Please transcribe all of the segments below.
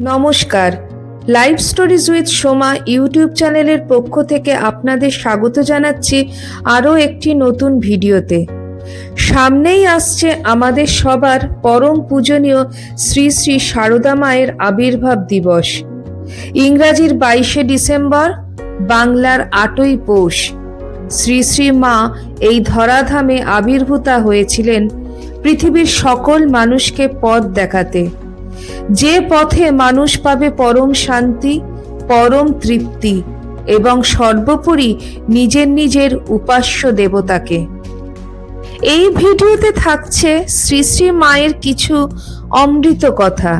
নমস্কার। Live stories with Soma YouTube চ্যানেলের পক্ষ থেকে আপনাদের স্বাগত জানাচ্ছি আরও একটি নতুন ভিডিওতে। সামনেই আসছে আমাদের সবার পরম পূজনীয় শ্রী শ্রী সারদা মায়ের আবির্ভাব দিবস। ইংরাজির বাইশে ডিসেম্বর, বাংলার আটই পৌষ। শ্রী শ্রী মা এই ধরাধামে আবির্ভূতা হয়েছিলেন পৃথিবীর সকল মানুষকে পথ দেখাতে। যে পথে মানুষ পাবে পরম শান্তি, পরম তৃপ্তি এবং সর্বোপরি নিজের নিজের উপাস্য দেবতাকে। এই ভিডিওতে থাকছে শ্রী শ্রী মায়ের কিছু অমৃত কথা।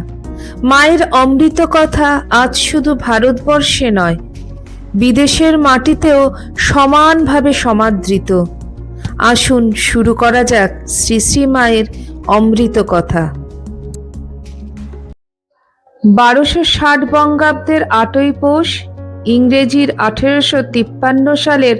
মায়ের অমৃত কথা আজ শুধু ভারতবর্ষে নয়, বিদেশের মাটিতেও সমানভাবে সমাদৃত। আসুন শুরু করা যাক শ্রী শ্রী মায়ের অমৃত কথা। বারোশো ষাট বঙ্গাব্দের আটই পৌষ, ইংরেজির আঠেরোশো তিপ্পান্ন সালের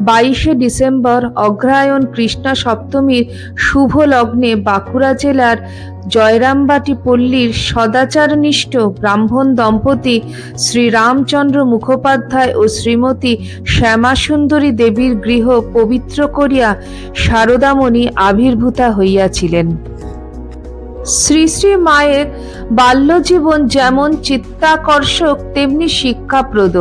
বাইশে ডিসেম্বর, অগ্রহায়ণ কৃষ্ণা সপ্তমীর শুভ লগ্নে বাঁকুড়া জেলার জয়রামবাটি পল্লীর সদাচারনিষ্ঠ ব্রাহ্মণ দম্পতি শ্রী রামচন্দ্র মুখোপাধ্যায় ও শ্রীমতী শ্যামাসুন্দরী দেবীর গৃহ পবিত্র করিয়া শারদামণি আবির্ভূতা হইয়াছিলেন। শ্রী শ্রী মায়ের বাল্যজীবন যেমন চিত্তাকর্ষক, তেমনি শিক্ষাপ্রদ।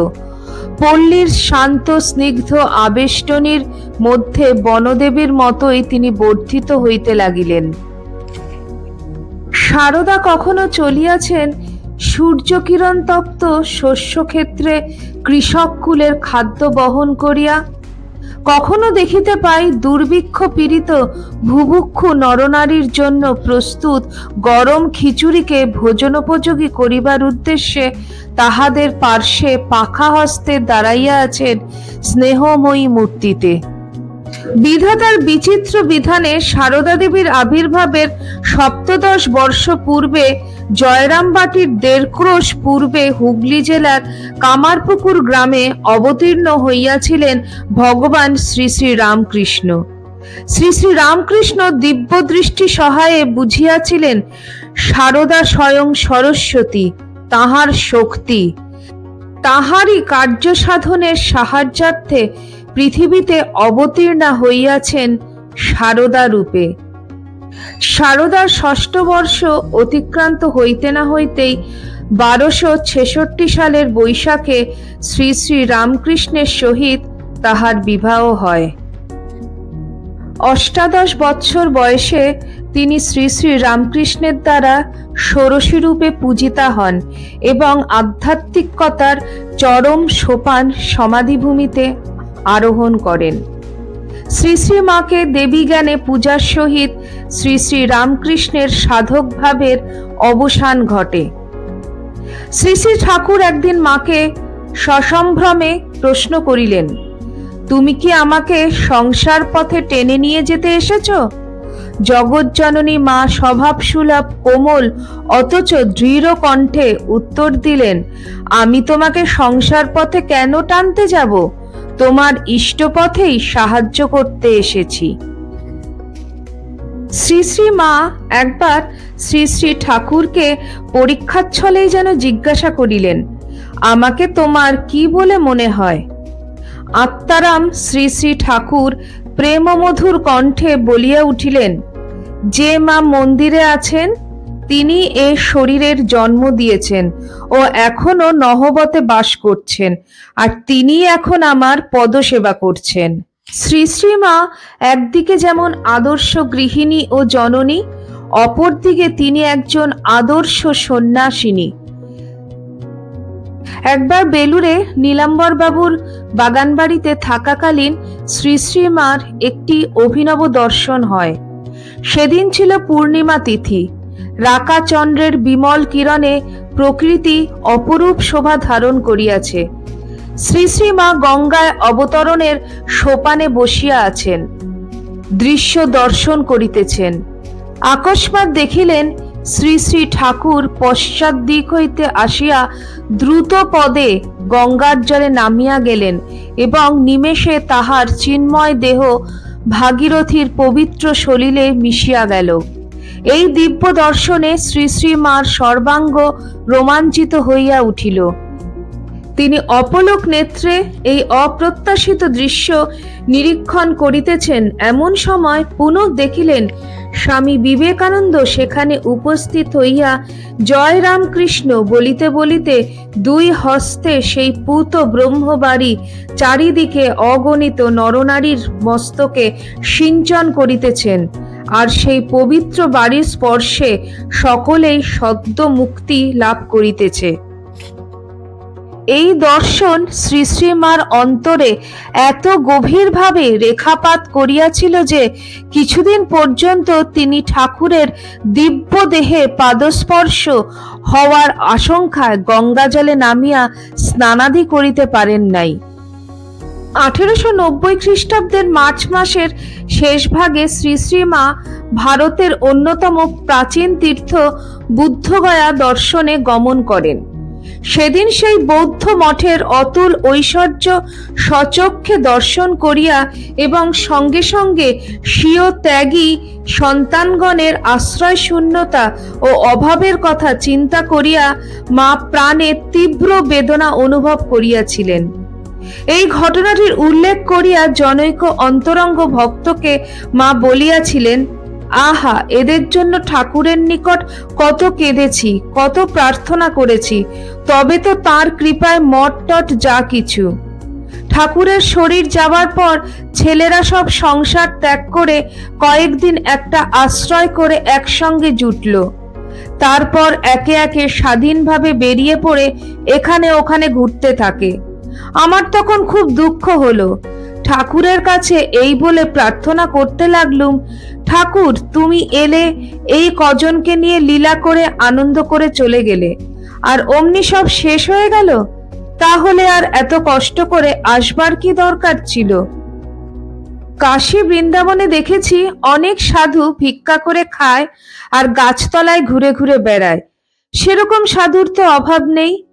পল্লীর শান্ত, স্নিগ্ধ, আবেষ্টনীর মধ্যে বনদেবীর মতোই তিনি বর্ধিত হইতে লাগিলেন। সারদা কখনো চলিয়াছেন সূর্যকিরণ তপ্ত শস্যক্ষেত্রে কৃষককুলের খাদ্য বহন করিয়া কখনো দেখিতে পাই দুর্ভিক্ষ পীড়িত ভুভুক্ষু নরনারীর জন্য প্রস্তুত গরম খিচুড়িকে ভোজনোপযোগী করিবার উদ্দেশ্যে তাহাদের পার্শ্বে পাখা হস্তে দাঁড়াইয়া আছেন স্নেহময়ী মূর্তিতে। বিধাতার বিচিত্র বিধানে সারদা দেবীর আবির্ভাবের সপ্তদশ বর্ষ পূর্বে জয়রামবাটির দেড় ক্রোশ পূর্বে হুগলি জেলার কামারপুকুর গ্রামে অবতীর্ণ হইয়াছিলেন ভগবান শ্রী শ্রী রামকৃষ্ণ। শ্রী শ্রী রামকৃষ্ণ দিব্য দৃষ্টি সহায়ে বুঝিয়াছিলেন, সারদা স্বয়ং সরস্বতী, তাহার শক্তি। তাহারই কার্য সাধনের সাহায্যার্থে পৃথিবীতে অবতীর্ণা হইয়াছেন সারদা রূপে। সারদার ষষ্ঠ বর্ষ অতিক্রান্ত হইতে না হইতেই বারোশো ছেষট্টি সালের বৈশাখে শ্রী শ্রী রামকৃষ্ণের সহিত তাহার বিবাহ হয়। অষ্টাদশ বৎসর বয়সে তিনি শ্রী শ্রী রামকৃষ্ণের দ্বারা ষোড়শী রূপে পূজিতা হন এবং আধ্যাত্মিকতার চরম সোপান সমাধিভূমিতে আরোহণ করেন। শ্রী শ্রী মাকে দেবী জ্ঞানে পূজার সহিত শ্রী শ্রী রামকৃষ্ণের সাধক ভাবের অবসান ঘটে। শ্রী শ্রী ঠাকুর একদিন মাকে সসম্ভ্রমে প্রশ্ন করিলেন, তুমি কি আমাকে সংসার পথে টেনে নিয়ে যেতে এসেছ? জগজ্জননী মা স্বভাব সুলভ কোমল, অথচ দৃঢ় কণ্ঠে উত্তর দিলেন, আমি তোমাকে সংসার পথে কেন টানতে যাব? তোমার ইষ্টপথেই সাহায্য করতে এসেছি। শ্রী শ্রী মা একবার শ্রী শ্রী ঠাকুরকে পরীক্ষাচ্ছলেই যেন জিজ্ঞাসা করিলেন, আমাকে তোমার কি বলে মনে হয়? আত্মারাম শ্রী শ্রী ঠাকুর প্রেমমধুর কণ্ঠে বলিয়া উঠিলেন, যে মা মন্দিরে আছেন তিনি এ শরীরের জন্ম দিয়েছেন ও এখনও নহবতে বাস করছেন, আর তিনি এখন আমার পদসেবা করছেন। শ্রী শ্রীমা একদিকে যেমন আদর্শ গৃহিণী ও জননী, অপরদিকে তিনি একজন আদর্শ সন্ন্যাসিনী। একবার বেলুরে নীলাম্বর বাবুর বাগানবাড়িতে থাকাকালীন শ্রী শ্রীমার একটি অভিনব দর্শন হয়। সেদিন ছিল পূর্ণিমা তিথি। রাকা চন্দ্রের বিমল কিরণে প্রকৃতি অপরূপ শোভা ধারণ করিয়াছে। শ্রী শ্রী মা গঙ্গায় অবতরণের সোপানে বসিয়া আছেন। দৃশ্য দর্শন করিতেছেন। আকস্মাৎ দেখিলেন শ্রী শ্রী ঠাকুর পশ্চাৎ দিক হইতে আসিয়া দ্রুত পদে গঙ্গার জলে নামিয়া গেলেন এবং নিমেষে তাহার চিন্ময় দেহ ভাগীরথীর পবিত্র সলিলে মিশিয়া গেল। এই দিব্য দর্শনে শ্রী শ্রী মার সর্বাঙ্গ রোমাঞ্চিত হইয়া উঠিল। তিনি অপলোক নেত্রে এই অপ্রত্যাশিত দৃশ্য নিরীক্ষণ করিতেছেন। এমন সময় পুনঃ দেখিলেন স্বামী বিবেকানন্দ সেখানে উপস্থিত হইয়া, জয় রামকৃষ্ণ, বলিতে বলিতে দুই হস্তে সেই পুত ব্রহ্মবাড়ি চারিদিকে অগণিত নরনারীর মস্তকে সিঞ্চন করিতেছেন। আর সেই পবিত্র বাড়ির স্পর্শে সকলেই সদ্য মুক্তি লাভ করিতেছে। এই দর্শন শ্রী শ্রীমার অন্তরে এত গভীরভাবে রেখাপাত করিয়াছিল যে কিছুদিন পর্যন্ত তিনি ঠাকুরের দিব্য দেহে পাদস্পর্শ হওয়ার আশঙ্কায় গঙ্গাজলে নামিয়া স্নানাদি করিতে পারেন নাই। আঠেরোশো নব্বই খ্রিস্টাব্দের মার্চ মাসের শেষ ভাগে শ্রী শ্রীমা ভারতের অন্যতম প্রাচীন তীর্থ বুদ্ধগয়া দর্শনে গমন করেন। সেদিন সেই বৌদ্ধ মঠের অতুল ঐশ্বর্য সচক্ষে দর্শন করিয়া এবং সঙ্গে সঙ্গে স্বীয় ত্যাগী সন্তানগণের আশ্রয় শূন্যতা ও অভাবের কথা চিন্তা করিয়া মা প্রাণে তীব্র বেদনা অনুভব করিয়াছিলেন। এই ঘটনাটির উল্লেখ করিয়া জনৈক অন্তরঙ্গ ভক্তকে মা বলিয়াছিলেন, আহা, এদের জন্য ঠাকুরের নিকট কত কেঁদেছি, কত প্রার্থনা করেছি, তবে তো তার কৃপায় মঠ টট যা কিছু। ঠাকুরের শরীর যাবার পর ছেলেরা সব সংসার ত্যাগ করে কয়েকদিন একটা আশ্রয় করে একসঙ্গে জুটল। তারপর একে একে স্বাধীনভাবে বেরিয়ে পড়ে এখানে ওখানে ঘুরতে থাকে। আমার তখন খুব দুঃখ হলো। ঠাকুরের কাছে এই বলে প্রার্থনা করতে লাগলুম, ঠাকুর, তুমি এলে এই কজনকে নিয়ে লীলা করে আনন্দ করে চলে গেলে। আর অমনি সব শেষ হয়ে গেল? তাহলে আর এত কষ্ট করে আসবার কি দরকার ছিল? কাশী বৃন্দাবনে দেখেছি অনেক সাধু ভিক্ষা করে খায় আর গাছতলায় ঘুরে ঘুরে বেড়ায়। সেরকম সাধুর তো অভাব নেই।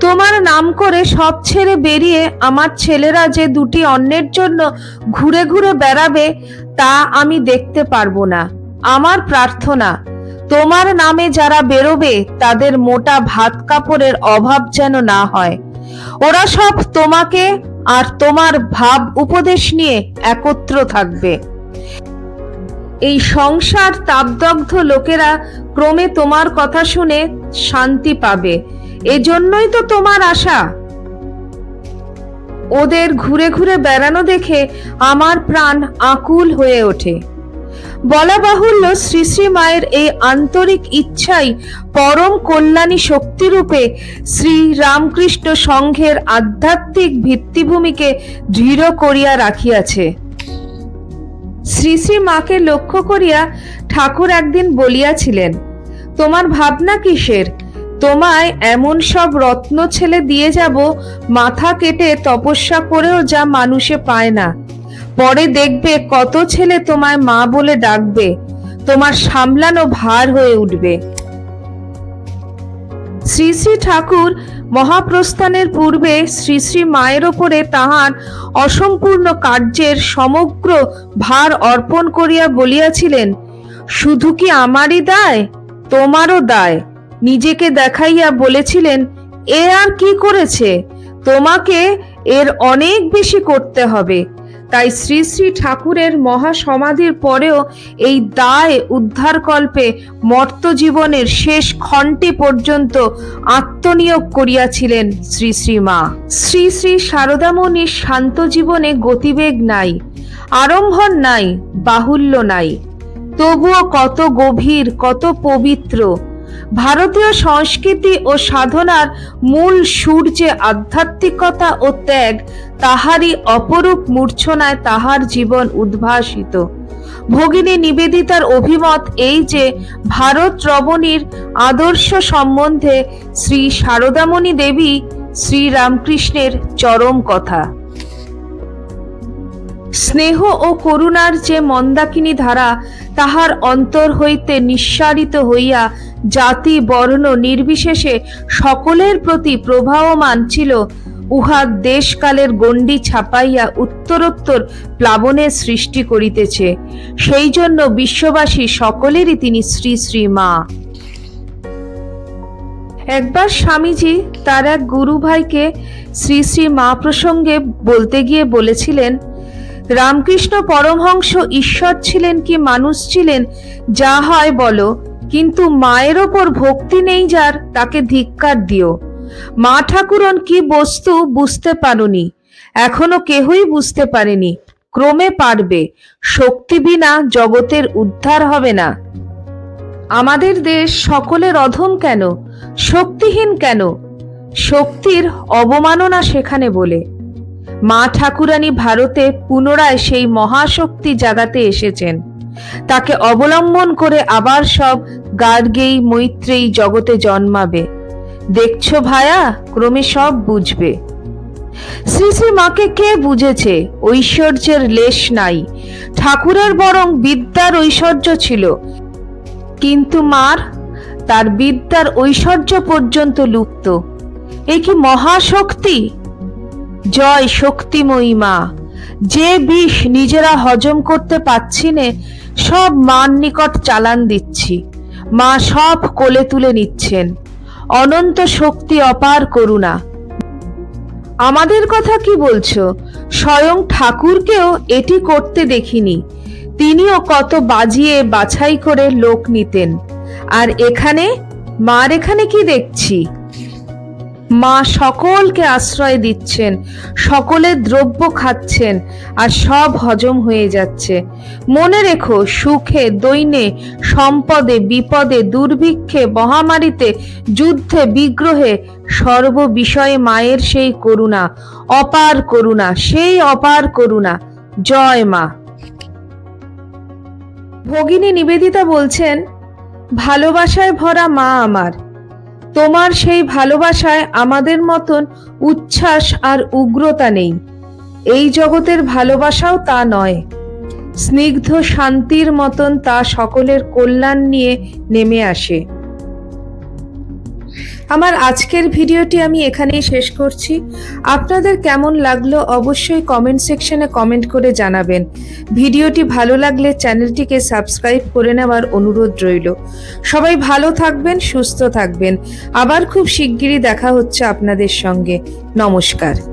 তোমার নাম করে সব ছেড়ে বেরিয়ে আমার ছেলেরা যে দুটি অন্যের জন্য ঘুরে ঘুরে বেড়াবে, তা আমি দেখতে পারব না। আমার প্রার্থনা, তোমার নামে যারা বেরোবে, তাদের মোটা ভাত কাপড়ের অভাব যেন না হয়। ওরা সব তোমাকে আর তোমার ভাব উপদেশ নিয়ে একত্র থাকবে। এই সংসার তাপদগ্ধ লোকেরা ক্রমে তোমার কথা শুনে শান্তি পাবে। এজন্যই তো তোমার আশা। ওদের ঘুরে ঘুরে বেড়ানো দেখে আমার প্রাণ আকুল হয়ে ওঠে। বলা বাহুল্য শ্রী শ্রী মায়ের এই আন্তরিক ইচ্ছাই পরম কল্যাণী শক্তিরূপে শ্রী রামকৃষ্ণ সংঘের আধ্যাত্মিক ভিত্তিভূমিকে দৃঢ় করিয়া রাখিয়াছে। শ্রী শ্রী মাকে লক্ষ্য করিয়া ঠাকুর একদিন বলিয়াছিলেন, তোমার ভাবনা কিসের? তোমায় এমন সব রত্ন ছেলে দিয়ে যাব, মাথা কেটে তপস্যা করেও যা মানুষে পায় না। পরে দেখবে কত ছেলে তোমায় মা বলে ডাকবে, তোমার সামলানো ভার হয়ে উঠবে। শ্রী শ্রী ঠাকুর মহাপ্রস্থানের পূর্বে শ্রী শ্রী মায়ের ওপরে তাহার অসম্পূর্ণ কার্যের সমগ্র ভার অর্পণ করিয়া বলিয়াছিলেন, শুধু কি আমারই দায়? তোমারও দায়। নিজেকে দেখাইয়া বলেছিলেন, এ আর কি করেছে? তোমাকে এর অনেক বেশি করতে হবে। তাই শ্রী শ্রী ঠাকুরের মহাসমাধির পরেও এই দায় উদ্ধারকল্পে মর্ত জীবনের শেষ খণ্ডে পর্যন্ত আত্মনিয়োগ করিয়াছিলেন শ্রী শ্রী মা। শ্রী শ্রী শারদামণির শান্ত জীবনে গতিবেগ নাই, আড়ম্বর নাই, বাহুল্য নাই। তবুও কত গভীর, কত পবিত্র ভারতীয় সংস্কৃতি ও সাধনার মূল সুর যে আধ্যাত্মিকতা ও ত্যাগ, তাহারই অপরূপ মূর্ছনায় তাহার জীবন উদ্ভাসিত। ভগিনী নিবেদিতার অভিমত এই যে, ভারত রমণীর আদর্শ সম্বন্ধে শ্রী শারদামণি দেবী শ্রী রামকৃষ্ণের চরম কথা। স্নেহ ও করুণার যে মন্দাকিনী ধারা, তাহার অন্তর হইতে নিঃসারিত হইয়া জাতি, বর্ণ নির্বিশেষে সকলের প্রতি প্রবাহমান ছিল। উহা দেশকালের গণ্ডি ছাপাইয়া উত্তরোত্তর প্লাবনের সৃষ্টি করিতেছে। সেই জন্য বিশ্ববাসী সকলেরই তিনি শ্রী শ্রী মা। একবার স্বামীজি তার এক গুরু ভাইকে শ্রী শ্রী মা প্রসঙ্গে বলতে গিয়ে বলেছিলেন, রামকৃষ্ণ পরমহংস ঈশ্বর ছিলেন কি মানুষ ছিলেন, যা হয় বলো। কিন্তু মায়ের ওপর ভক্তি নেই যার, তাকে ধিক্কার দিও। মা ঠাকুরন কি বস্তু বুঝতে পারোনি, এখনও কেহই বুঝতে পারেনি, ক্রমে পারবে, শক্তি বিনা জগতের উদ্ধার হবে না। আমাদের দেশ সকলের অধম কেন, শক্তিহীন কেন? শক্তির অবমাননা সেখানে বলে। মা ঠাকুরানী ভারতে পুনরায় সেই মহাশক্তি জাগাতে এসেছেন। তাকে অবলম্বন করে আবার সব গার্গেই মৈত্রেই জগতে জন্মাবে। দেখছ ভায়া, ক্রমে সব বুঝবে। শ্রী শ্রী মাকে কে বুঝেছে? ঐশ্বর্যের লেশ নাই। ঠাকুরের বরং বিদ্যার ঐশ্বর্য ছিল। কিন্তু মার, তার বিদ্যার ঐশ্বর্য পর্যন্ত লুপ্ত। এ কি মহাশক্তি? জয় শক্তিময়ী মা। যে বিষ নিজেরা হজম করতে পাচ্ছি নে সব মার নিকট চালান দিচ্ছি। মা সব কোলে তুলে নিচ্ছেন। অনন্ত শক্তি অপার করুণা। আমাদের কথা কি বলছো? স্বয়ং ঠাকুরকেও এটি করতে দেখিনি। তিনিও কত বাজিয়ে বাছাই করে লোক নিতেন। আর এখানে? মার এখানে কি দেখছি? মা সকলকে আশ্রয় দিচ্ছেন সকলের দ্রব্য খাচ্ছেন আর সব হজম হয়ে যাচ্ছে। মনে রেখো, সুখে, দৈনে, সম্পদে, বিপদে, দুর্ভিক্ষে, মহামারীতে, যুদ্ধে, বিগ্রহে সর্ব বিষয়ে মায়ের সেই করুণা, অপার করুণা, সেই অপার করুণা। জয় মা। ভগিনী নিবেদিতা বলছেন, ভালোবাসায় ভরা মা আমার তোমার সেই ভালোবাসায় আমাদের মতন উচ্ছ্বাস আর উগ্রতা নেই। এই জগতের ভালোবাসাও তা নয়। স্নিগ্ধ শান্তির মতন তা সকলের কল্যাণ নিয়ে নেমে আসে। আমার আজকের ভিডিওটি আমি এখানেই শেষ করছি। আপনাদের কেমন লাগল অবশ্যই কমেন্ট সেকশনে কমেন্ট করে জানাবেন। ভিডিওটি ভালো লাগলে চ্যানেলটিকে সাবস্ক্রাইব করে নেওয়ার অনুরোধ রইল। সবাই ভালো থাকবেন, সুস্থ থাকবেন। আবার খুব শিগগিরই দেখা হচ্ছে আপনাদের সঙ্গে। নমস্কার।